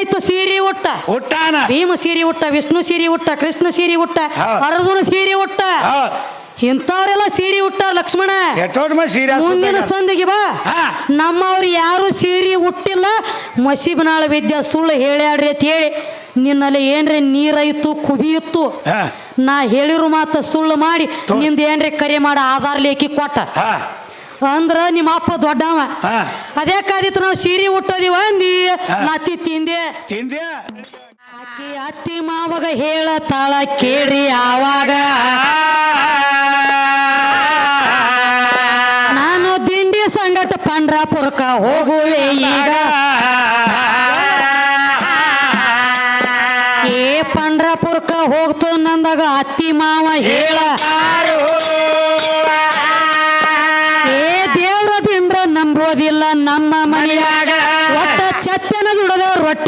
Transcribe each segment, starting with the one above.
ಎಷ್ಟೈತು ಸೀರಿ ಉಟ್ಟ. ಹುಟ್ಟಾನ ಭೀಮ ಸೀರಿ ಉಟ್ಟ ವಿಷ್ಣು ಸೀರಿ ಉಟ್ಟ ಕೃಷ್ಣ ಸೀರಿ ಉಟ್ಟ ಅರ್ಜುನ ಸೀರಿ ಉಟ್ಟ. ಇಂಥವ್ರೆಲ್ಲ ಸೀರೆ ಉಟ್ಟ ಲಕ್ಷ್ಮಣ. ಮುಂದಿನ ಸಂದಿಗೆ ಬಾ. ನಮ್ಮವ್ರು ಯಾರು ಸೀರಿ ಉಟ್ಟಿಲ್ಲ. ಮಸೀಬನಾಳ ವಿದ್ಯಾ ಸುಳ್ಳು ಹೇಳ್ಯಾಡ್ರಿ ಅಂತ ಹೇಳಿ ನಿನ್ನಲ್ಲಿ ಏನ್ರಿ ನೀರೈತು ಕುಬಿಯಿತ್ತು ಇತ್ತು? ನಾ ಹೇಳಿರು ಮಾತು ಸುಳ್ಳು ಮಾಡಿ ನಿಂದ ಏನ್ರಿ ಕರೆ ಮಾಡ ಆಧಾರ್ ಲೇಖಿ ಕೊಟ್ಟ. ಅಂದ್ರ ನಿಮ್ಮ ಅಪ್ಪ ದೊಡ್ಡವ. ಅದೇ ಕಾದಿತ್ತು ನಾವು ಸೀರೆ ಹುಟ್ಟೋದಿವ ಅಂದಿ. ನಾತಿ ತಿಂದೆ. ತಿಂದ್ಯಾ? ಆಕಿ ಅತ್ತಿ ಮಾವಾಗ ಹೇಳತಾಳ ಕೇಳಿ ಆವಾಗ. ನಾನು ದಿಂಡಿ ಸಂಗಟ ಪಂಡ್ರಾಪುರಕ್ಕ ಹೋಗುವೆ ಈಗ.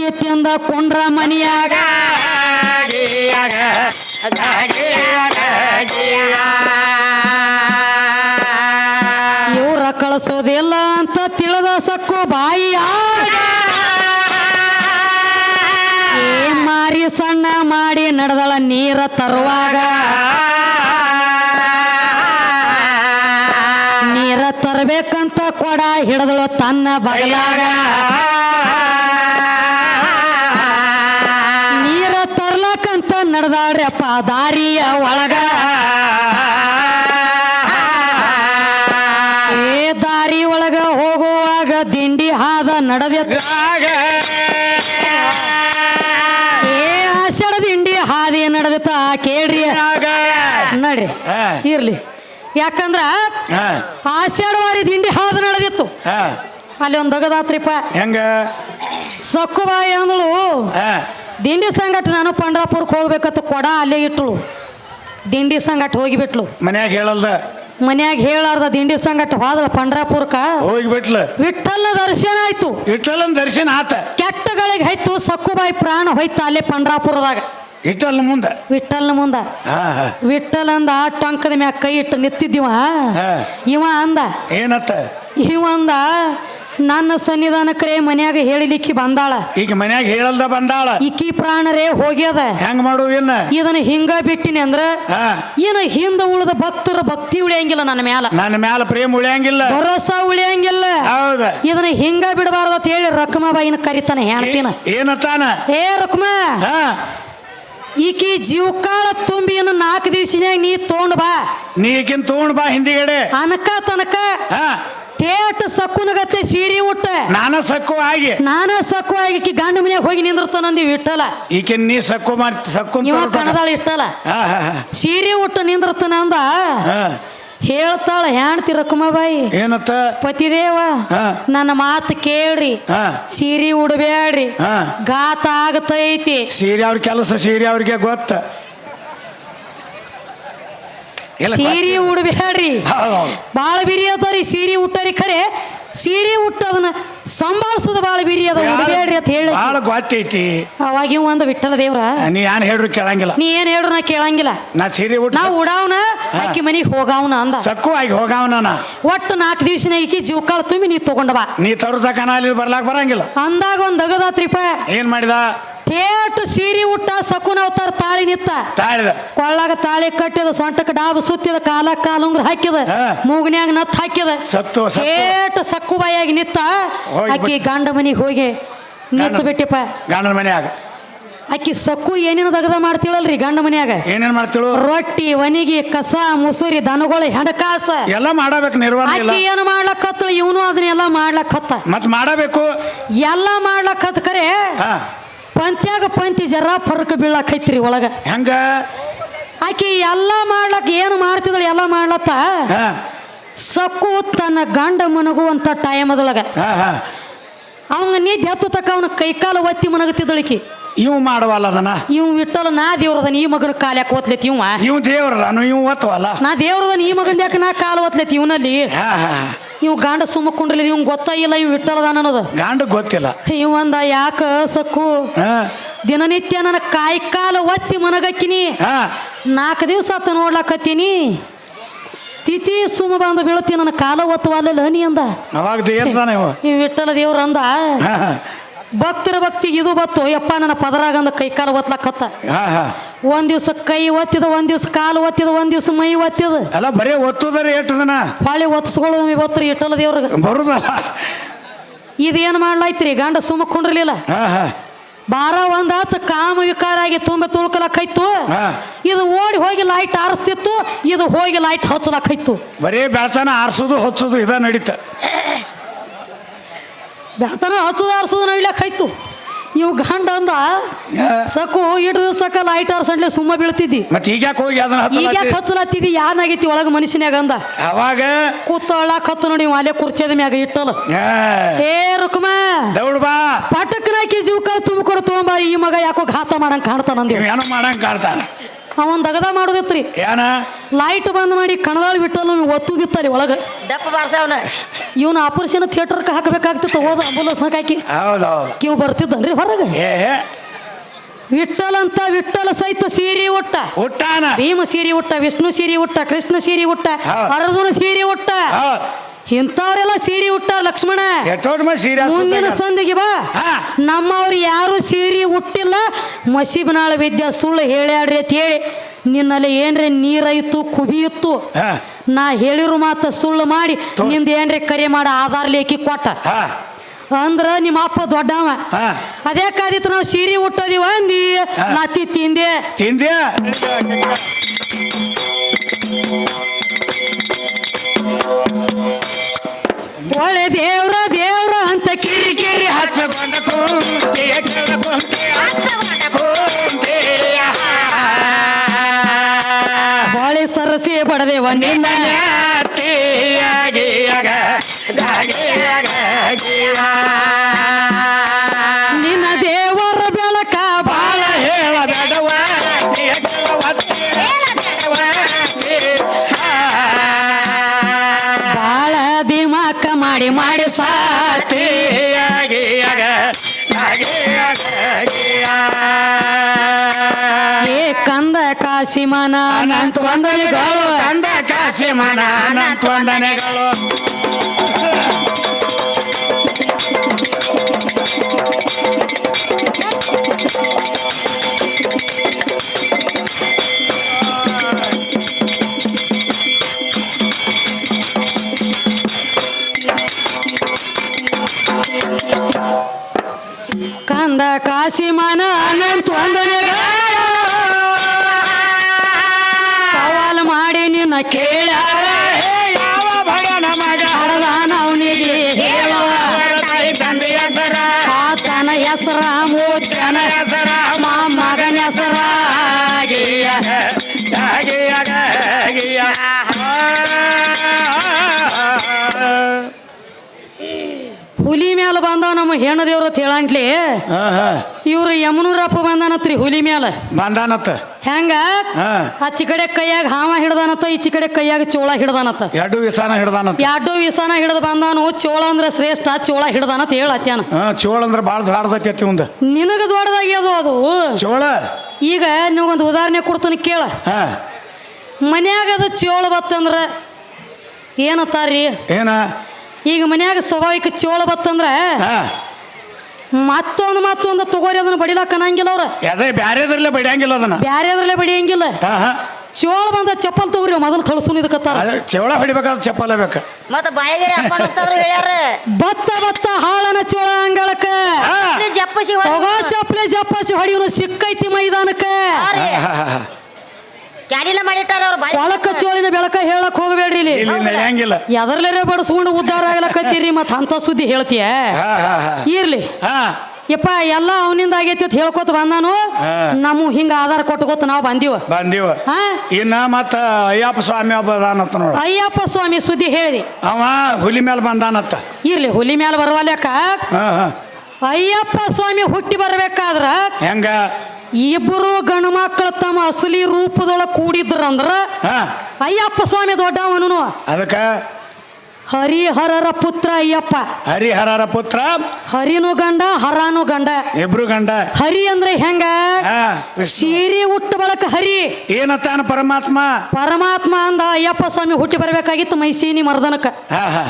ರೊಟ್ಟಿ ತಿಂದ ಕುಂಡ್ರ ಮನಿಯಾಗ. ಇವ್ರ ಕಳಿಸೋದಿಲ್ಲ ಅಂತ ತಿಳಿದ ಸಕ್ಕು ಬಾಯಿಯ. ಮಾರಿ ಸಣ್ಣ ಮಾಡಿ ನಡೆದಳ ನೀರ ತರುವಾಗ. ನೀರ ತರಬೇಕಂತ ಕೊಡ ಹಿಡಿದಳು ತನ್ನ ಬಗಲಾಗ. ದಾರಿಯ ಒಳಗ. ಏ ದಾರಿ ಒಳಗ ಹೋಗುವಾಗ ದಿಂಡಿ ಹಾದ ನಡಬೇಕು ಏ ಆಷಾಢ ದಿಂಡಿ ಹಾದಿ ನಡೆದಿತ್ತ ಕೇಳ್ರಿ. ನಡ್ರಿ. ಇರ್ಲಿ. ಯಾಕಂದ್ರ ಆಷಾಢ ಆಷಾಢವಾರಿ ದಿಂಡಿ ಹಾದು ನಡೆದಿತ್ತು. ಅಲ್ಲಿ ಒಂದು ದೊಗದಾತ್ರಿಪ್ಪ. ಹೆಂಗ? ಸಕ್ಕುಬಾಯಿ ಅಂದಳು. ದಿಂಡಿ ಸಂಗಟ ನಾನು ಪಂಡ್ರಾಪುರಕ್ಕೆ ಹೋಗ್ಬೇಕಂತ ಕೊಡ ಅಲ್ಲೇ ಇಟ್ಟಳು. ದಿಂಡಿ ಸಂಗಟ ಹೋಗಿಬಿಟ್ಲು. ಮನ್ಯಾಗ ಹೇಳಲ್ದ? ಮನ್ಯಾಗ ಹೇಳಾರ್ದ ದಿಂಡಿ ಸಂಗಟ ಹೋದಳ ಪಂಡ್ರಾಪುರಕ್ಕ? ಹೋಗಿಬಿಟ್ಲ. ವಿಠಲ್ಲ ದರ್ಶನ ಆಯ್ತು. ವಿಠಲ್ ದರ್ಶನ ಆತ. ಕೆಟ್ಟಗಳಿಗೆ ಆಯ್ತು ಸಕ್ಕುಬಾಯಿ ಪ್ರಾಣ ಹೋಯ್ತ ಅಲ್ಲೇ ಪಂಡ್ರಾಪುರದಾಗ. ಇಟ್ಟಲ್ಲ ಮುಂದ? ವಿಠಲ್ನ ಮುಂದ. ಹಾ ಹಾ. ವಿಠಲ್ ಅಂದ ಆ ಟೊಂಕದ ಮ್ಯಾಗ ಕೈ ಇಟ್ಟು ನಿಂತಿದ್ದೀವ ಹಾ. ಇವ ಅಂದ. ಏನತ್ತ? ಇವ ಅಂದ ನನ್ನ ಸನ್ನಿಧಾನಕ್ರೇ ಮನ್ಯಾಗ ಹೇಳಿಲಿಕ್ಕೆ ಬಂದಾಳ. ಈಗ ಮನ್ಯಾಗ ಹೇಳಲ್ದ ಬಂದಾಳ. ಈಕಿ ಪ್ರಾಣರೇ ಹೋಗ್ಯದ. ಹೆಂಗ್ ಮಾಡು ಏನ ಇದನ್ನ ಹಿಂಗ ಬಿಟ್ಟಿನಿ ಅಂದ್ರ. ಏನ ಹಿಂದ ಉಳಿದ ಭಕ್ತರ ಭಕ್ತಿ ಉಳಿಯಂಗಿಲ್ಲ ನನ್ನ ಮ್ಯಾಲ. ನನ್ನ ಮ್ಯಾಲ ಪ್ರೇಮ ಉಳಿಯಂಗಿಲ್ಲ. ಭರೋಸಾ ಉಳಿಯಂಗಿಲ್ಲ. ಹೌದ. ಇದನ್ನ ಹಿಂಗ ಬಿಡಬಾರದ ಅಂತ ಹೇಳಿ ರಕ್ಮಾಬಾಯಿನ ಕರಿತಾನೆ ಹೇಳ್ತೀನ ಏನತ್ತಾನ? ಏ ರಕ್ಮ. ಹಾ. ಈಕಿ ಜೀವಕಾಳ ತುಂಬಿ ಇನ್ನು ನಾಲ್ಕು ದಿವಸನ್ಯಾಗ ನೀ ತೊಗೊಂಡ್ ಬಾ. ನೀ ಈಕಿನ್ ತಗೊಂಡ್ ಬಾ ಹಿಂದಿಗಡೆ. ಅನಕ ತನಕ. ಹಾ. ತೇಟ್ ಸಕ್ಕುನಗತ್ತೆ ಸೀರೆ ಉಟ್ಟ. ನಾನ ಸಕ್ಕು ಆಗಿ. ನಾನ ಸಕ್ಕು ಆಗಿ ಈಕಿ ಗಂಡ ಮನ್ಯಾಗ ಹೋಗಿ ನಿಂದಿರ್ತಾನಂದಿ ಇಟ್ಟಲ್ಲ. ಈಕೆ ನೀ ಸಕ್ಕು ಮಾಡಿ ಸಕ್ಕು ಇವ ಕಣದಾಳ ಇಟ್ಟಲ್ಲ. ಹಾ ಆ, ಆ. ಸೀರೆ ಉಟ್ಟ ನಿಂದಿರ್ತಾನ ಅಂದ. ಹೇಳ್ತಾಳ ಹೆಣ್ತಿ ರಕುಮಾಬಾಯಿ ಏನತ್ತ? ಪತಿದೇವ ಹಾ. ನನ್ನ ಮಾತು ಕೇಳ್ರಿ. ಸೀರಿ ಸೀರೆ ಉಡಬೇಡ್ರಿ. ಹಾ. ಗಾತ ಆಗತೈತಿ. ಸೀರೆ ಅವ್ರ ಕೆಲಸ ಸೀರೆ ಅವ್ರಿಗೆ ಗೊತ್ತ. ಸೀರೆ ಉಡ್ಬೇಡ್ರಿ. ಬಾಳ ಬಿರಿ ಅದಾರಿ ಸೀರೆ ಉಟ್ಟರಿ ಖರೆ. ಸೀರೆ ಉಟ್ಟದನ್ನ ಸಂಭಾಳಿಸೋದು ಬಾಳ ಬಿರಿ ಅದ ಉಡಬೇಡ್ರಿ ಅಂತ ಹೇಳಿ. ಭಾಳ ಗೊತ್ತೈತಿ. ಅವಾಗ ಒಂದ್ ಅಂದ ವಿಠಲ ದೇವ್ರ ನೀ ಏನ್ ಹೇಳ್ರು ಕೇಳಂಗಿಲ್ಲ. ನೀ ಏನ್ ಹೇಳ್ರು ನಾ ಕೇಳಂಗಿಲ್ಲ. ನಾ ಸೀರೆ ಉಟ್ ನಾ ಉಡಾವ್ನ ಅಕ್ಕಿ ಮನಿಗೆ ಹೋಗಾವ್ನ ಅಂದ. ಸಕ್ಕು ಆಗಿ ಹೋಗಾವನ ಒಟ್ಟು ನಾಲ್ಕು ದಿವ್ಸನ ಈಕಿ ಜೀವಕಾಳ ತುಂಬಿ ನೀ ತಗೊಂಡವಾ ನೀ ತರದ ಅಲ್ಲಿ ಬರ್ಲಾಕ್ ಬರಂಗಿಲ್ಲ. ಅಂದಾಗ ಒಂದ್ ದಗದಾತ್ರಿಪ ಏನ್ ಮಾಡಿದ? ತೇಟ್ ಸೀರೆ ಉಟ್ಟ ಸಕುನ ಅವತಾರ ತಾಳಿ ನಿತ್ತ. ತಾಳಿದ. ಕೊಳ್ಳಾಗ ತಾಳಿ ಕಟ್ಟಿದ ಸೊಂಟಕ್ಕೆ ಡಾಬು ಸುತ್ತಿದ ಕಾಲ ಕಾಲುಂಗ್ರ ಹಾಕಿದ. ಮೂಗನ್ಯಾಗ ನತ್ ಹಾಕಿದ. ಸತ್ತು ತೇಟ್ ಸಕ್ಕು ಬಾಯಾಗಿ ನಿತ್ತ. ಅಕ್ಕಿ ಆಕಿ ಗಂಡ ಮನಿಗೆ ಹೋಗಿ ನಿತ್ತು ಬಿಟ್ಟಿಪ್ಪ. ಗಂಡನ ಮನ್ಯಾಗ. ಆಕಿ ಸಕ್ಕು ಏನೇನು ದಗದ ಮಾಡ್ತಿಳಲ್ರಿ ಗಂಡ ಮನ್ಯಾಗ? ಏನೇನ್ ಮಾಡ್ತಿಳು? ರೊಟ್ಟಿ ವನಿಗಿ ಕಸ ಮುಸುರಿ ದನಗಳು ಹೆಣಕಾಸ. ಎಲ್ಲ ಮಾಡಬೇಕು ನಿರ್ವಹಣೆ ಇಲ್ಲ ಆಕಿ ಏನು ಮಾಡ್ಲಕ್ಕತ್ತ ಇವನು ಅದನ್ನೆಲ್ಲ ಮಾಡ್ಲಕ್ಕತ್ತ ಮತ್ ಮಾಡಬೇಕು. ಎಲ್ಲ ಮಾಡ್ಲಕ್ಕತ್ತ ಕರೆ. ಹಾ. ಪಂತ್ಯಾಗ ಪಂತಿ ಜರ ಫರ್ಕ್ ಬೀಳಾಕೈತ್ರಿ ಒಳಗ. ಹೆಂಗ? ಆಕಿ ಎಲ್ಲ ಮಾಡ್ಲಕ್ ಏನು ಮಾಡ್ತಿದಳು ಎಲ್ಲ ಮಾಡ್ಲತ್ತ? ಸಕ್ಕು ತನ್ನ ಗಂಡ ಮನಗುವಂತ ಟೈಮ್ ಅದೊಳಗ ಅವಂಗ ನಿದ್ದೆ ಹತ್ತು ತಕ್ಕ ಅವನ ಕೈಕಾಲು ಒತ್ತಿ ಮನಗತ್ತಿದ್ದಳಿಕಿ ಇವ್ ಮಾಡವಲ್ಲ ಅದನ್ನ? ಇವ್ ಇಟ್ಟಲ್ಲ ನಾ ದೇವ್ರದನ ಈ ಮಗನ ಕಾಲ ಯಾಕೆ ಓದ್ಲೈತಿ ಇವ ಇವ್ ದೇವ್ರ ನಾನು ಇವ್ ಒತ್ತವಲ್ಲ ನಾ ದೇವ್ರದನ ಈ ಮಗನ್ ಯಾಕೆ ನಾ ಕಾಲು ಓದ್ಲೈತಿ ಇವನಲ್ಲಿ? ಇವ್ ಸುಮ್ಮ ಸುಮ್ಮಕೊಂಡ್ರಲಿ ಇವ್ ಗೊತ್ತಾಗಿಲ್ಲ ಇವ್ ಇಟ್ಟಲ್ಲದ ಅನ್ನೋದು. ಗಾಂಡ ಗೊತ್ತಿಲ್ಲ. ಇವ್ ಅಂದ ಯಾಕ ಸಕ್ಕು? ದಿನನಿತ್ಯ ನನ್ನ ಕಾಯಿ ಕಾಲು ಒತ್ತಿ ಮನಗಕ್ಕಿನಿ. ಹಾ. ನಾಲ್ಕು ದಿವಸ ಆತ ನೋಡ್ಲಾಕತ್ತೀನಿ. ತಿಥಿ ಸುಮ ಬಂದು ಬೀಳತಿ ನನ್ನ ಕಾಲ ಒತ್ತುವಲ್ಲ ನೀ ಅಂದ. ಅವಾಗ ಇವ್? ವಿಠಲ ದೇವ್ರ ಅಂದ. ಭಕ್ತರ ಭಕ್ತಿ ಇದು ಬತ್ತು. ಯಪ್ಪ ನನ್ನ ಪದರಾಗಂದ ಕೈ ಕಾಲು ಹಾ ಒಂದ್ ದಿವ್ಸ ಕೈ ಒತ್ತಿದ ಒಂದ್ ದಿವ್ಸ ಕಾಲು ಒತ್ತಿದ ಒಂದ್ ದಿವ್ಸ ಮೈ ಒತ್ತಿದ. ಅಲ್ಲ ಬರೀ ಒತ್ತುದಾರೆ ಎಟ್ಟದನ ಹೊಳ್ಳಿ ಒತ್ತಿಸ್ಕೊಳ್ಳೋ ಇವತ್ತರ ಇಟ್ಟಲ್ಲ ದೇವ್ರಿಗೆ. ಬರುದಲ್ಲ. ಇದೇನು ಮಾಡ್ಲಾಯ್ತ್ರಿ? ಗಂಡ ಸುಮ್ಮ ಕುಂಡ್ರಲಿಲ್ಲ. ಬಾರ ಒಂದ್ ಆತ ಕಾಮ ವಿಕಾರ ಆಗಿ ತುಂಬ ತುಳ್ಕಲಕ್ಕೈತು. ಇದು ಓಡಿ ಹೋಗಿ ಲೈಟ್ ಆರಿಸ್ತಿತ್ತು ಇದು ಹೋಗಿ ಲೈಟ್ ಹಚ್ಚಲಕ್ಕೈತು ಬರೀ ಬೆಳತನ ಆರಿಸೋದು ಹೊಚ್ಚೋದು ಇದ ನಡೀತ. ಬೆಳ್ತಾನ ಹಚ್ಚುದು ಆರಿಸೋದು ನಡಿಲಕ್ಕೈತು ಇವು ಗಂಡ ಅಂದ ಸಕ್ಕು ಇಟ್ಟು ದಿವ್ಸ ತಕ ಲೈಟ್ ಆರ್ಸಂಡ್ಲೆ ಸುಮ್ಮ ಬೀಳ್ತಿದ್ದಿ. ಮತ್ತೆ ಈಗ ಯಾಕೆ ಹೋಗಿ ಅದನ್ನ ಈಗ ಯಾಕೆ ಹಚ್ಚಲತ್ತಿ? ಹಚ್ಚಲತ್ತಿದ್ದಿ ಯಾನಾಗೈತಿ ಒಳಗ ಮನುಷ್ಯನ್ಯಾಗ ಅಂದ. ಅವಾಗ? ಕೂತೊಳಕ್ ಹತ್ತು ನೋಡಿ ಅಲ್ಲೇ ಕುರ್ಚಿದ ಮ್ಯಾಗ ಇಟ್ಟಲ್ಲ ಏ ರುಕ್ಮ! ದೌಡ್ ಬಾ. ಪಟಕ್ನ ತುಂಬ ಜೀವಕ ತುಂಬಿಕೊಡು ತೊಗೊಂಬ ಈ ಮಗ ಯಾಕೋ ಘಾತ ಮಾಡಂಗ್ ಕಾಣ್ತಾನಂದಿ ಏನೋ ಮಾಡಂಗ್ ಕಾಣ್ತಾನ. ಅವನ್ ದಗದ ಮಾಡೋದಿತ್ರಿ. ಏನ? ಲೈಟ್ ಬಂದ್ ಮಾಡಿ ಕಣದಾಳ ಬಿಟ್ಟಲ್ಲ ಒತ್ತುದಿತ್ತಲ್ಲಿ ಒಳಗ. ದಪ್ಪ ಬಾರ್ಸವನ ಇವನು ಆಪರೇಷನ್ ಥಿಯೇಟರ್ಗೆ ಹಾಕಬೇಕಾಗ್ತಿತ್ತು ಹೋದ ಅಂಬುಲೆನ್ಸ್ ಹಾಕಿ ಹೌದೌದು. ಕಿವ್ ಬರ್ತಿದ್ದನ್ರಿ ಹೊರಗೆ. ಏ ವಿಠಲ್ ಅಂತ ವಿಠಲ ಸಹಿತ ಸೀರಿ ಉಟ್ಟ. ಹುಟ್ಟಾನ ಭೀಮ ಸೀರಿ ಉಟ್ಟ ವಿಷ್ಣು ಸೀರಿ ಉಟ್ಟ ಕೃಷ್ಣ ಸೀರಿ ಉಟ್ಟ ಅರ್ಜುನ ಸೀರಿ ಉಟ್ಟ. ಇಂಥವ್ರೆಲ್ಲ ಸೀರೆ ಉಟ್ಟ ಲಕ್ಷ್ಮಣ ಎಷ್ಟೋಡ್ ಮಂದಿ ಸೀರೆ ಮುಂದಿನ. ಸಂದಿಗೆ ಬಾ. ನಮ್ಮವ್ರು ಯಾರು ಸೀರೆ ಉಟ್ಟಿಲ್ಲ ಮಸೀಬನಾಳ ವಿದ್ಯ ಸುಳ್ಳು ಹೇಳ್ಯಾಡ್ರಿ ಅಂತ ಹೇಳಿ ನಿನ್ನಲ್ಲಿ ಏನ್ರಿ ನೀರೈತು ಕುಬಿಯಿತ್ತು. ನಾ ಹೇಳಿರೋ ಮಾತ ಸುಳ್ಳು ಮಾಡಿ ನಿಂದ ಏನ್ರಿ ಕರೆ ಮಾಡ ಆಧಾರ್ ಲೇಖಿ ಕೊಟ್ಟ. ಅಂದ್ರ ನಿಮ್ಮ ಅಪ್ಪ ದೊಡ್ಡವ. ಅದೇ ಕಾದಿತ್ತು ನಾವು ಸೀರೆ ಉಟ್ಟದಿವ ಅಂದಿ ನಾ ತಿಂದೆ. ತಿಂದೆ? ನಿನ್ನ ದೇವರ ಬೆಳಕ ಬಾಳ ಹೇಳ. ಬಾಳ ದಿಮಾಕ ಮಾಡಿ ಮಾಡಿ ಸಾತಿ. ಏ ಕಂದ ಕಾಶಿಮನ ಅನಂತ ವಂದನೆಗಳು ಕಂದ ಕಾಸಿಮನ ಅನಂತ ವಂದನೆಗಳು ಕಾಶಿಮನ ಅನಂತ ಸವಾಲು ಮಾಡಿ ನಿನ್ನ ಕೇಳ ಅವನಿಗೆ ಸರ ಆತನ ಹೆಸರ ಮಗನ ಹೆಸರ ಹುಲಿ ಮ್ಯಾಲ ಬಂದ ನಮ್ಮ ಹೆಣ್ಣು ದೇವ್ರ ಅಂತ ಹೇಳಂಟ್ಲಿ ಇವ್ರು ಯಮನೂರಪ್ಪ ಬಂದಾನತ್ರಿ ಹುಲಿ ಮೇಲೆ ಬಂದಾನತ್ತ. ಹೆಂಗ? ಆ ಆಚಿ ಕಡೆ ಕೈಯಾಗ ಹಾವ ಹಿಡ್ದಾನತ್ತ ಈಚಿ ಕಡೆ ಕೈಯಾಗ ಚೋಳ ಹಿಡ್ದಾನತ್ತ. ಎರಡು ವಿಸಾನ ಹಿಡ್ದಾನತ್ತ. ಎರಡು ವಿಸಾನ ಹಿಡ್ದು ಬಂದಾನು ಚೋಳ ಅಂದ್ರೆ ಶ್ರೇಷ್ಠ ಚೋಳ ಹಿಡ್ದಾನತ್ ಹೇಳತ್ಯಾನ ಹಾ ಚೋಳ ಅಂದ್ರೆ ಬಾಳ ದಾಡ್ದೈತಿ ಮುಂದೆ ನಿನಗ ದೊಡ್ಡದಾಗ್ಯದು ಅದು? ಚೋಳ. ಈಗ ನಿಮಗೊಂದು ಉದಾಹರಣೆ ಕೊಡ್ತೀನಿ ಕೇಳ. ಹಾ. ಮನ್ಯಾಗ ಅದು ಚೋಳ ಬತ್ತಂದ್ರ ಏನತ್ತಾರ್ರಿ? ಏನ? ಈಗ ಮನ್ಯಾಗ ಸ್ವಾಭಾವಿಕ ಚೋಳ ಬತ್ತಂದ್ರ ಹಾ. ಮತ್ತೊಂದು ಮತ್ತೊಂದು ತಗೋರಿ ಅದನ್ನ ಬಡಿಲಾಕ ಅನ್ನಂಗಿಲ್ಲ ಅವ್ರ. ಅದೇ ಬ್ಯಾರೆದ್ರಲ್ಲೇ ಬಡಿಯಂಗಿಲ್ಲ ಅದನ್ನ. ಬ್ಯಾರೆ ಅದ್ರಲ್ಲೇ ಬಡಿಯಂಗಿಲ್ಲ. ಹಾ ಹಾ. ಚೋಳ ಬಂದ ಚಪ್ಪಲ್ ತಗೋರಿ ಮೊದಲು ಕಳ್ಸೂನ್ ಇದಕ್ಕತ್ತಾರ. ಅದೇ ಚೋಳ ಹೊಡಿಬೇಕಾದ್ರೆ ಚಪ್ಪಲ ಬೇಕ. ಮತ್ತ ಬಾಯಿಗೆ ಹಾಕೊಂಡು ಹೋಗ್ತಾದ್ರು ಹೇಳ್ಯಾರ. ಬತ್ತ ಬತ್ತ ಹಾಳನ ಚೋಳ ಅಂಗಳಕ್ಕ. ಇಲ್ಲಿ ಜಪ್ಪಸಿ ತಗೋ ಚಪ್ಪಲೆ ಜಪ್ಪಸಿ ಹೊಡಿಯೋನು ಸಿಕ್ಕೈತಿ ಮೈದಾನಕ್ಕ. ಹಾ, ಹಾ, ಹಾ. ಕ್ಯಾನಿಲ ಮಾಡಿಟ್ಟಾರ ಅವ್ರ ಬಾಯಿ ಒಳಕ ಚೋಳಿನ ಬೆಳಕ ಹೇಳಕ್ ಹೋಗಬೇಡ್ರಿ ಇಲ್ಲಿ. ಇಲ್ಲಿ ನಡೆಯಂಗಿಲ್ಲ ಎದರ್ಲೇರೆ ಬಡಿಸ್ಕೊಂಡು ಉದ್ಧಾರ ಆಗ್ಲಕತ್ತೀರಿ ಮತ್ ಅಂತ ಸುದ್ದಿ ಹೇಳ್ತೀಯ? ಹಾ ಹಾ ಹಾ. ಇರ್ಲಿ. ಹಾ. ಯಪ್ಪ ಎಲ್ಲ ಅವನಿಂದ ಆಗೈತಿ ಅಂತ ಹೇಳ್ಕೊತ ಬಂದಾನು. ನಮ್ ನಮ್ಮ ಹಿಂಗ ಆಧಾರ ಕೊಟ್ಕೋತ ನಾವು ಬಂದೀವ. ಬಂದಿವ. ಹಾ? ಇನ್ನ ಮತ್ತ ಅಯ್ಯಪ್ಪ ಸ್ವಾಮಿ ಒಬ್ಬ ಅದಾನತ್ತ ನೋಡ. ಅಯ್ಯಪ್ಪ ಸ್ವಾಮಿ ಸುದ್ದಿ ಹೇಳಿ. ಅವ ಹುಲಿ ಮೇಲೆ ಬಂದಾನತ್ತ ಇರ್ಲಿ ಹುಲಿ ಮ್ಯಾಲ ಬರವಲ್ಯಾಕ? ಹಾ ಹಾ. ಅಯ್ಯಪ್ಪ ಸ್ವಾಮಿ ಹುಟ್ಟಿ ಬರ್ಬೇಕಾದ್ರ ಹೆಂಗ? ಇಬ್ಬರು ಗಂಡು ಮಕ್ಕಳು ತಮ್ಮ ಅಸಲಿ ರೂಪದೊಳಗೆ ಕೂಡಿದ್ರಂದ್ರ ಹಾ. ಅಯ್ಯಪ್ಪ ಸ್ವಾಮಿ ದೊಡ್ಡವನು ಅದಕ್ಕ? ಹರಿಹರರ ಪುತ್ರ ಅಯ್ಯಪ್ಪ. ಹರಿಹರರ ಪುತ್ರ? ಹರಿನು ಗಂಡ ಹರಾನು ಗಂಡ. ಇಬ್ರು ಗಂಡ. ಹರಿ ಅಂದ್ರೆ ಹೆಂಗ? ಸೀರಿ ಹುಟ್ಟು ಬಳಕ ಹರಿ. ಏನತ್ತಾನ ಪರಮಾತ್ಮ? ಪರಮಾತ್ಮ ಅಂದ ಅಯ್ಯಪ್ಪ ಸ್ವಾಮಿ ಹುಟ್ಟಿ ಬರ್ಬೇಕಾಗಿತ್ತು ಮೈಸೀನಿ ಹಾ.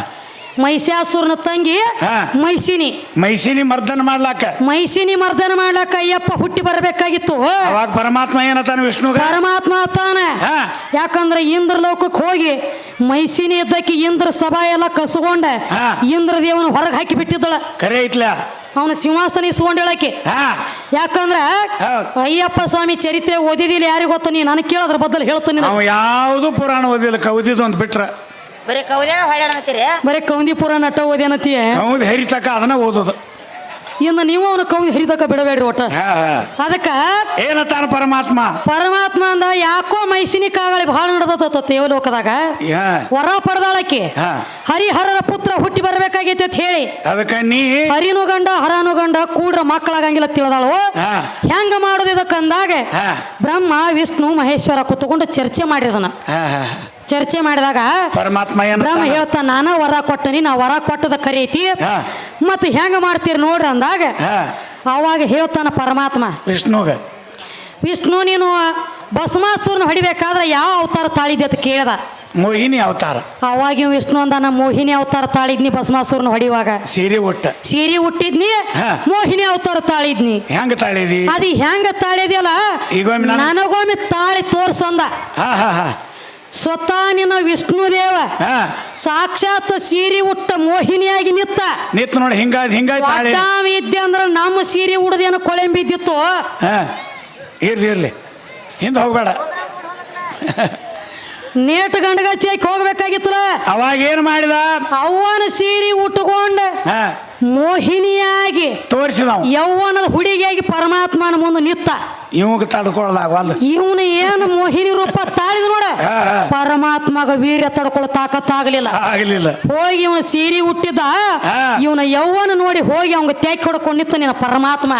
ಮೈಸಾಸುರನ ತಂಗಿ ಹಾ. ಮೈಸಿನಿ. ಮೈಸಿನಿ ಮರ್ದನ ಮಾಡ್ಲಾಕ. ಮೈಸಿನಿ ಮರ್ದನ ಮಾಡ್ಲಾಕ ಅಯ್ಯಪ್ಪ ಹುಟ್ಟಿ ಬರಬೇಕಾಗಿತ್ತು. ಅವಾಗ ಪರಮಾತ್ಮ ಏನತಾನ ವಿಷ್ಣುಗ? ಪರಮಾತ್ಮ ತಾನೆ. ಹಾ. ಯಾಕಂದ್ರೆ ಇಂದ್ರ ಲೋಕಕ್ಕೆ ಹೋಗಿ ಮೈಸಿನಿ ಇದ್ದಕ್ಕೆ ಇಂದ್ರ ಸಭಾ ಎಲ್ಲ ಕಸಗೊಂಡ ಹಾ. ಇಂದ್ರ ದೇವನ ಹೊರಗೆ ಹಾಕಿ ಬಿಟ್ಟಿದ್ದಳ. ಕರೆ ಐತ್ಲ. ಅವನ ಸಿಂಹಾಸನ ಇಸ್ಕೊಂಡೇಳಕ್ಕೆ ಹಾ. ಯಾಕಂದ್ರ ಹೌದ್. ಅಯ್ಯಪ್ಪ ಸ್ವಾಮಿ ಚರಿತ್ರೆ ಓದಿದಿಲ್ಲ ಯಾರಿಗೊತ್ತ ನೀ ನನಗೆ ಕೇಳೋದ್ರ ಬದಲು ಹೇಳ್ತೀನಿ ನಾನು. ಅವ ಯಾವುದು ಪುರಾಣ ಓದಿಲ್ಲ ಕೌದಿದ್ದು ಅಂತ ಬಿಟ್ರ. ಬರೀ ಹೊಳ್ಯಾಡತ್ತೀರಿ ಬರೀ ಕೌಂದಿ ಪುರ ನಟ ಓದೇನತಿಯ ಕೌದಿ ಹರಿತಕ ಅದನ್ನ ಓದೋದು. ಇನ್ನು ನೀವು ಅವನ ಕವಿ ಹರಿತಕ ಬಿಡಬೇಡ್ರಿ ಒಟ್ಟ. ಅದಕ್ಕ ಏನತಾನ ಪರಮಾತ್ಮ? ಪರಮಾತ್ಮ ಅಂದ ಯಾಕೋ ಮೈಸಿನಿ ಕಾಗಳಿ ಭಾಳ ನಡೆದತ್ತ ದೇವಲೋಕದಾಗ? ವರ ಪಡೆದಾಳಕ್ಕೆ ಹಾ. ಹರಿಹರರ ಪುತ್ರ ಹುಟ್ಟಿ ಬರ್ಬೇಕಾಗೈತೆ ಅಂತ ಹೇಳಿ. ಅದಕ್ಕೆ ನೀ ಹರಿನು ಗಂಡ ಹರನು ಗಂಡ ಕೂಡ್ರ ಮಕ್ಕಳಾಗಂಗಿಲ್ಲ ತಿಳಿದಾಳು. ಹೆಂಗ ಮಾಡೋದು ಹಾ. ಬ್ರಹ್ಮ ವಿಷ್ಣು ಮಹೇಶ್ವರ ಕುತ್ಕೊಂಡು ಚರ್ಚೆ ಮಾಡಿದನ. ಚರ್ಚೆ ಮಾಡಿದಾಗ ಪರಮಾತ್ಮ ಬ್ರಹ್ಮ ಹೇಳ್ತಾ ನಾನ ವರ ಕೊಟ್ಟನಿ ನಾ ವರ ಕೊಟ್ಟದ ಕರೀತಿ. ಮತ್ತೆ ಹೆಂಗ ಮಾಡ್ತೀರಿ ನೋಡ್ರಿ ಅಂದಾಗ ಅವಾಗ ಹೇಳ್ತಾನ ಪರಮಾತ್ಮ ವಿಷ್ಣುಗ. ವಿಷ್ಣು ನೀನು ಭಸ್ಮಾಸುರನ ಹೊಡಿಬೇಕಾದ್ರೆ ಯಾವ ಅವತಾರ ತಾಳಿದ್ಯ ಅಂತ ಕೇಳ್ದ. ಮೋಹಿನಿ ಅವತಾರ. ಅವಾಗ ವಿಷ್ಣು ಅಂದ ನಾ ಮೋಹಿನಿ ಅವತಾರ ತಾಳಿದ್ನಿ ಭಸ್ಮಾಸುರನ ಹೊಡಿವಾಗ. ಸೀರೆ ಉಟ್ಟ. ಸೀರೆ ಹುಟ್ಟಿದ್ನಿ ಹಾ. ಮೋಹಿನಿ ಅವತಾರ ತಾಳಿದ್ನಿ. ಹೆಂಗ ತಾಳಿದಿ? ಅದು ಹೆಂಗ ತಾಳಿದ್ಯಲ್ಲ? ಈಗ ನಾನು- ನನಗೊಮ್ಮೆ ತಾಳಿ ತೋರ್ಸಂದ. ಸ್ವತಃ ನಿನ್ನ ವಿಷ್ಣು ದೇವ ಸಾಕ್ಷಾತ್ ಸೀರೆ ಉಟ್ಟ ಮೋಹಿನಿಯಾಗಿ ನಿತ್ತ. ನಿತ್ತ ನೋಡಿ ಹಿಂಗ ಹಿಂಗ ಇದ್ದೆ ಅಂದ್ರೆ ನಮ್ಮ ಸೀರೆ ಉಡದೇನ ಕೊಳೆಂಬಿದ್ದಿತ್ತು. ಬಿದ್ದಿತ್ತು ಇರ್ಲಿ ಇರ್ಲಿ. ಹಿಂದೆ ಹೋಗ್ಬೇಡ. ನೇಟ್ ಗಂಡಗಚ್ಚಿ ಚೇಕ್ ಹೋಗ್ಬೇಕಾಗಿತ್ತಲ್ಲ. ಅವಾಗ ಏನ್ ಮಾಡಿದ? ಅವನ ಸೀರೆ ಉಟ್ಟುಕೊಂಡ ಮೋಹಿನಿಯಾಗಿ ತೋರಿಸಿದ ಯೌವನದ ಹುಡುಗಿಯಾಗಿ ಪರಮಾತ್ಮನ ಮುಂದೆ ನಿತ್ತ. ಇವಾಗ ತಡ್ಕೊಳ್ದಾಗ ಒಂದು ಇವನು ಏನು ಮೋಹಿನಿ ರೂಪ. ಪರಮಾತ್ಮಗ ವೀರ್ಯ ತಡ್ಕೊಳ್ಳೋ ತಾಕತ್ತಾಗಲಿಲ್ಲ ಆಗಲಿಲ್ಲ. ಹೋಗಿ ಇವನ ಸೀರೆ ಹುಟ್ಟಿದ. ಇವನ ಯೌವನ ನೋಡಿ ಹೋಗಿ ಅವಂಗ ತ್ಯಾಕ್ ಹೊಡ್ಕೊಂಡು ನಿನ್ನ ಪರಮಾತ್ಮ.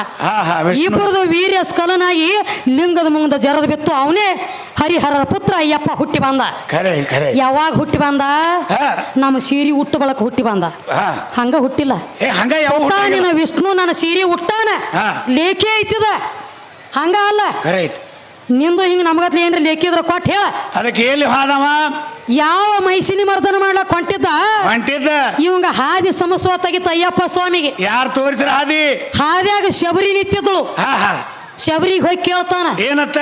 ಇಬ್ಬರದು ವೀರ್ಯ ಸ್ಕಲನಾಗಿ ಲಿಂಗದ ಮುಂದ ಜರದ ಬಿತ್ತು ಅವನೇ ಹರಿಹರರ ಪುತ್ರ ಅಯ್ಯಪ್ಪ ಹುಟ್ಟಿ ಬಂದ. ಯಾವಾಗ ಹುಟ್ಟಿ ಬಂದ? ನಮ್ಮ ಸೀರೆ ಹುಟ್ಟು ಬಳಕ ಹುಟ್ಟಿ ಬಂದ. ಹಂಗ ಹುಟ್ಟಿಲ್ಲ. ನಿನ್ನ ವಿಷ್ಣು ನನ್ನ ಸೀರೆ ಹುಟ್ಟಾನ. ಲೇಖೆ ಐತಿದ. ಹಂಗ ಅಲ್ಲ. ನಿಂದು ಹಿಂಗ ನಮಗತ್ರ ಏನ್ರಿ ಲೆಕ್ಕಿದ್ರ ಕೊಟ್ಟು ಹೇಳ. ಅದಕ್ಕೆ ಎಲ್ಲಿ ಹಾದವ? ಯಾವ ಮೈಸಿನಿ ಮರ್ದನ ಮಾಡ್ಲಕ್ ಹೊಂಟಿದ್ದ ಹೊಂಟಿದ್ದ ಇವಂಗ ಹಾದಿ ಸಮಸ್ವಾತಾಗಿತ್ತು ಅಯ್ಯಪ್ಪ ಸ್ವಾಮಿಗೆ. ಯಾರು ತೋರಿಸ್ರ ಹಾದಿ? ಹಾದ್ಯಾಗ ಶಬರಿ ನಿಂತಿದ್ದಳು. ಹಾ ಹಾ. ಶಬರಿಗೆ ಹೋಗಿ ಕೇಳ್ತಾನ. ಏನತ್ತ?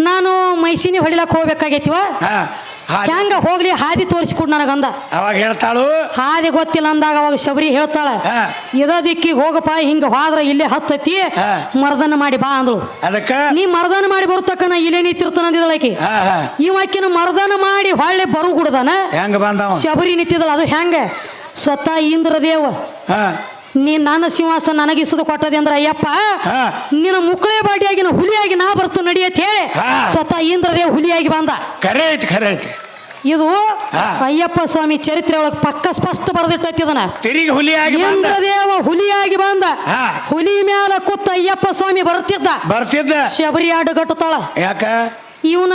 ನಾನು ಮೈಸಿನಿ ಹೊಡಿಲಕ್ ಹೋಗ್ಬೇಕಾಗೈತಿವ? ಹಾ. ಹೆಂಗ ಹೋಗ್ಲಿ ಹಾದಿ ತೋರಿಸ್ಕೊಡ್ ನನಗಂದ. ಅವಾಗ ಹೇಳ್ತಾಳು? ಹಾದಿ ಗೊತ್ತಿಲ್ಲ ಅಂದಾಗ ಅವಾಗ ಶಬರಿ ಹೇಳ್ತಾಳ. ಇದ ದಿಕ್ಕಿಗೆ ಹೋಗಪ್ಪ ಹಿಂಗ ಹೋದ್ರ ಇಲ್ಲೇ ಹತ್ತತಿ ಮರದನ್ನ ಮಾಡಿ ಬಾ ಅಂದಳು. ಅದಕ್ಕ? ನೀ ಮರದನ ಮಾಡಿ ಬರ್ತಕ್ಕ ನಾ ಇಲ್ಲೇ ನಿಂತಿರ್ತಾನ ಅಂದಿದಳಕಿ ಈ ಆಕಿನ ಮರದನ ಮಾಡಿ ಹೊಳ್ಳೆ ಬರು ಗುಡ್ದನ ಹೆಂಗ ಬಂದ ಶಬರಿ ನಿಂತಿದಳ ಅದು ಹೆಂಗ? ಸ್ವತಃ ಇಂದ್ರದೇವ. ಹಾ. ನೀ ನನ್ನ ಸಿಂಹಾಸನ ನನಗಿಸದು ಕೊಟ್ಟದೆ ಅಂದ್ರೆ ಅಯ್ಯಪ್ಪ. ನಿನ್ನ ಮುಕ್ಕಳೆ ಬಾಡಿಯಾಗಿನ ನಾ ಹುಲಿಯಾಗಿ ನಾ ಬರ್ತು ನಡಿಯತ್ ಹೇಳಿ. ಸ್ವತಃ ಇಂದ್ರದೇವ ಹುಲಿಯಾಗಿ ಬಂದ. ಕರೆಕ್ಟ್ ಕರೆಕ್ಟ್ ಇದು ಅಯ್ಯಪ್ಪ ಸ್ವಾಮಿ ಚರಿತ್ರೆ ಒಳಗೆ ಪಕ್ಕ ಸ್ಪಷ್ಟ ಬರೆದಿಟ್ಟೈತಿದನ ತಿರುಗಿ ಹುಲಿಯಾಗಿ ಬಂದ. ಇಂದ್ರದೇವ ಹುಲಿಯಾಗಿ ಬಂದ. ಹಾ. ಹುಲಿ ಮ್ಯಾಲ ಕುತ್ತ ಅಯ್ಯಪ್ಪ ಸ್ವಾಮಿ ಬರ್ತಿದ್ದ. ಬರ್ತಿದ್ದ. ಶಬರಿ ಆಡು ಗಟ್ಟತಾಳ ಯಾಕ? ಇವನ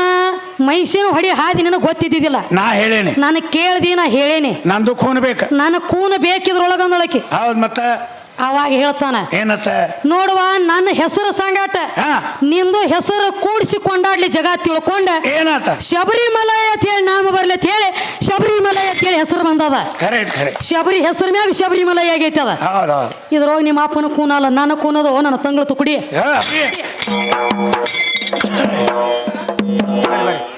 ಮೈಸಿನ ಹೊಡಿ ಹಾದಿ ನನಗೆ ಗೊತ್ತಿದ್ದಿದ್ದಿಲ್ಲ. ನಾ ಹೇಳೇನಿ. ನಾನು ಕೇಳ್ದಿ ನಾ ಹೇಳೇನಿ. ನಂದು ಖೂನ್ ಬೇಕ. ನನ್ನ ಕೂನ ಬೇಕಿದ್ರೊಳಗೊಂದೊಳಕಿ ಹೌದ್ ಮತ್ತ? ಅವಾಗ ಹೇಳ್ತಾನ ಏನತ್ತ? ನೋಡುವ ನನ್ನ ಹೆಸರು ಸಂಗಾಟ ನಿಂದು ಹೆಸರು ಕೂಡಿಸಿ ಕೊಂಡಾಡ್ಲಿ ಜಗ ತಿಳ್ಕೊಂಡ. ಏನತ್ತ? ಶಬರಿಮಲಯ ಅಂತ ಹೇಳಿ ನಾಮ ಬರ್ಲಿ ಅಂತ ಹೇಳಿ ಶಬರಿಮಲಯ ಅಂತ ಹೇಳಿ ಹೆಸರು ಬಂದದ. ಶಬರಿ ಹೆಸರು ಮ್ಯಾಗ ಶಬರಿಮಲೈ ಆಗೈತೆ ಅದ ಹೌದು ಹೌದು. ಇದ್ರೊಳಗೆ ನಿಮ್ಮ ಅಪ್ಪನ ಕೂನಲ್ಲ ನನ್ನ ಕೂನದು ನನ್ನ ತಂಗಳು ತುಕುಡಿ. ಹಾ, ಅಪ್ಪಿ. ಬರ್ರಿ, ಬರ್ರಿ.